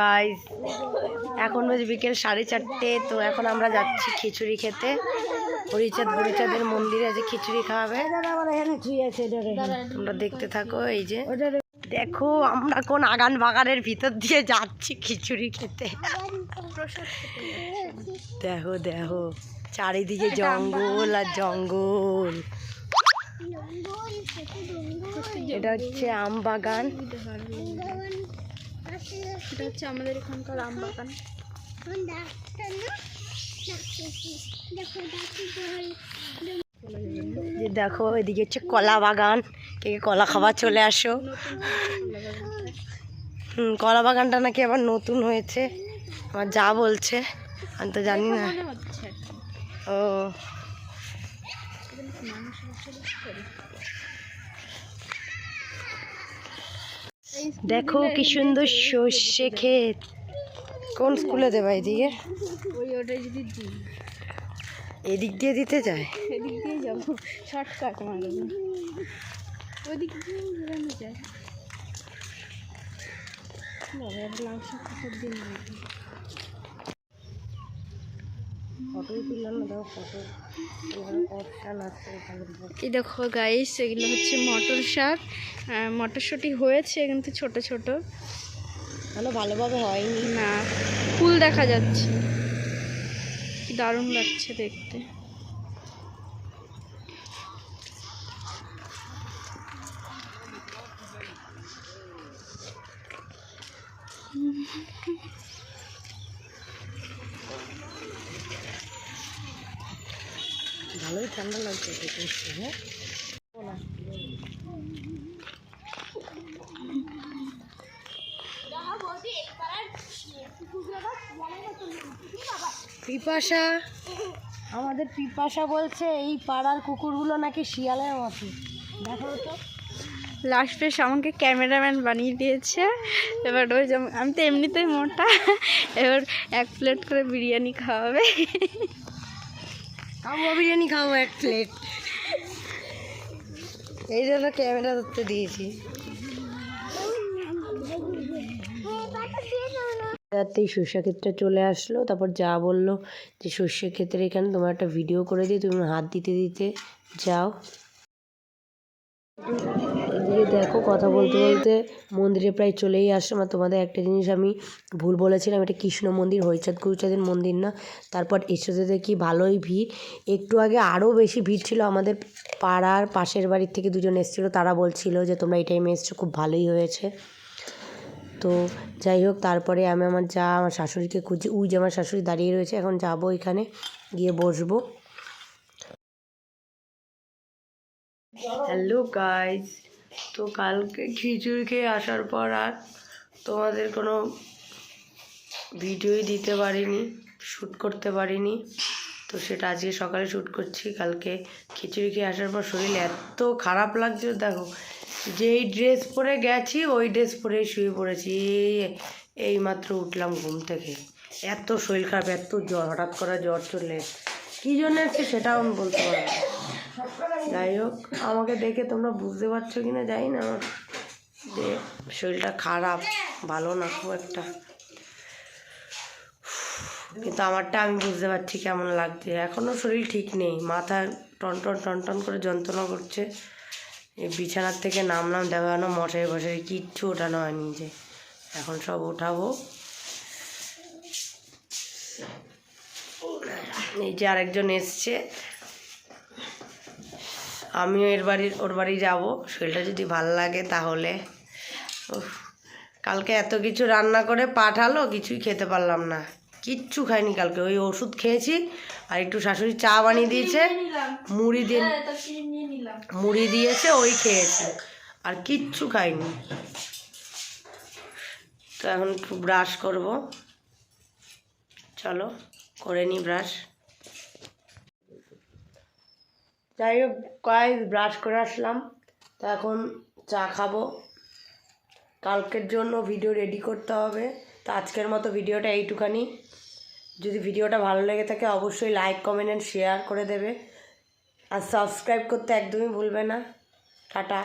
Guys এখন বাজে বিকেল সাড়ে চারটে, তো এখন আমরা যাচ্ছি খিচুড়ি খেতে। হরিচাঁদ হরিচাঁদের মন্দিরে আজ খিচুড়ি খাওয়াবে। তোমরা দেখতে থাকো, এই যে। দেখো, আমরা কোন আগান বাগানের ভিতর দিয়ে যাচ্ছি খিচুড়ি খেতে। দেখো দেখো, চারিদিকে জঙ্গল আর জঙ্গল। এটা হচ্ছে আম বাগান। এটা হচ্ছে আমাদের এখানকার আম বাগান। যে দেখো এদিকে হচ্ছে কলা বাগান। কে কলা খাবার চলে আসো। হুম কলা বাগানটা নাকি আবার নতুন হয়েছে। আমার যা বলছে আমি তো জানি না। ও। দেখো কি সুন্দর সর্ষে ক্ষেত। কোন স্কুলে দেবা এদিকে? ওই ওটা যদি এদিক দিয়ে দিতে যায়? এদিক দিয়ে যাব। শর্টকাট মানে ওদিক দিয়ে যায়। বাবা একটা শাক দিন নাকি তুললাম না দেখো ফটো। অপশান আছে এই দেখো গাইস এগুলো হচ্ছে মটর শাক। মটরশুঁটি হয়েছে কিন্তু ছোট ছোট। ভালো ভালোভাবে হয়নি? না ফুল দেখা যাচ্ছে। কি দারুণ লাগছে দেখতে। ভালোই ঠান্ডা লাগছে হ্যাঁ পিপাসা? আমাদের পিপাসা বলছে এই পাড়ার কুকুরগুলো নাকি শিয়ালের মতো। দেখো তো। লাস্ট আমাকে ক্যামেরাম্যান বানিয়ে দিয়েছে। এবার ওই আমি তো এমনিতেই মোটা। এবার এক প্লেট করে বিরিয়ানি খাওয়াবে। খাব, বিরিয়ানি খাব এক প্লেট এই জন্য ক্যামেরা ধরতে দিয়েছি। রাতেই সর্ষে ক্ষেত্রে চলে আসলো, তারপর যা বলল যে সর্ষে ক্ষেত্রে এখানে তোমার একটা ভিডিও করে দিই, তুমি হাত দিতে দিতে যাও। এদিকে দেখো, কথা বলতে বলতে মন্দিরে প্রায় চলেই আসলাম। আর তোমাদের একটা জিনিস আমি ভুল বলেছিলাম, এটা কৃষ্ণ মন্দির, হরিচাঁদ গুরুচাঁদের মন্দির না? তারপর এসেছে দেখি ভালোই ভিড়। একটু আগে আরও বেশি ভিড় ছিল আমাদের পাড়ার পাশের বাড়ির থেকে দুজন এসেছিল। তারা বলছিল যে, তোমরা এই টাইমে এসছো, খুব ভালোই হয়েছে। তো যাই হোক, তারপরে আমি আমার যা, আমার শাশুড়িকে খুঁজে উই যে আমার শাশুড়ি দাঁড়িয়ে রয়েছে, এখন যাব এখানে, গিয়ে বসবো। হ্যালো গাইজ তো কালকে খিচুড়ি খেয়ে আসার পর আর তোমাদের কোনো ভিডিওই দিতে পারিনি শ্যুট করতে পারিনি। তো সেটা আজকে সকালে শ্যুট করছি। কালকে খিচুড়ি খেয়ে আসার পর শরীর এত খারাপ লাগছিল, দেখো। যেই ড্রেস পরে গেছি, ওই ড্রেস পরে শুয়ে পড়েছি। এই মাত্র উঠলাম ঘুম থেকে। এত শরীর খারাপ, এত জ্বর, হঠাৎ করে জ্বর চলে। কী জন্য এসছে সেটাও আমি বলতে পারব যাই হোক, আমাকে দেখে তোমরা বুঝতে পারছ কি না জানি না। আমার যে শরীরটা খারাপ, ভালো না খুব একটা। কিন্তু আমারটা আমি বুঝতে পারছি কেমন লাগছে। এখনও শরীর ঠিক নেই, মাথা টনটন টনটন করে যন্ত্রণা করছে। বিছানার থেকে নামলাম দেখানো মশারি ফশারি কিচ্ছু ওঠানো হয়নি যে। এখন সব ওঠাবো। এই যে আরেকজন এসছে। আমিও এর বাড়ির ওর বাড়ি যাব। শরীরটা যদি ভালো লাগে তাহলে। কালকে এত কিছু রান্না করে পাঠালো কিছুই খেতে পারলাম না। কিচ্ছু খাইনি কালকে। ওই ওষুধ খেয়েছি আর একটু শাশুড়ি চা বানিয়ে দিয়েছে। মুড়ি দিয়ে মুড়ি দিয়েছে ওই খেয়েছে। আর কিচ্ছু খাইনি। তো এখন একটু ব্রাশ করব। চলো করে নি ব্রাশ। যাই হোক, কয়েক ব্রাশ করে আসলাম। তা এখন চা খাব। কালকের জন্য ভিডিও রেডি করতে হবে। তো আজকের মতো ভিডিওটা এইটুখানি। যদি ভিডিওটা ভালো লেগে থাকে, অবশ্যই লাইক কমেন্ট অ্যান্ড শেয়ার করে দেবে। আর সাবস্ক্রাইব করতে একদমই ভুলবে না। টাটা।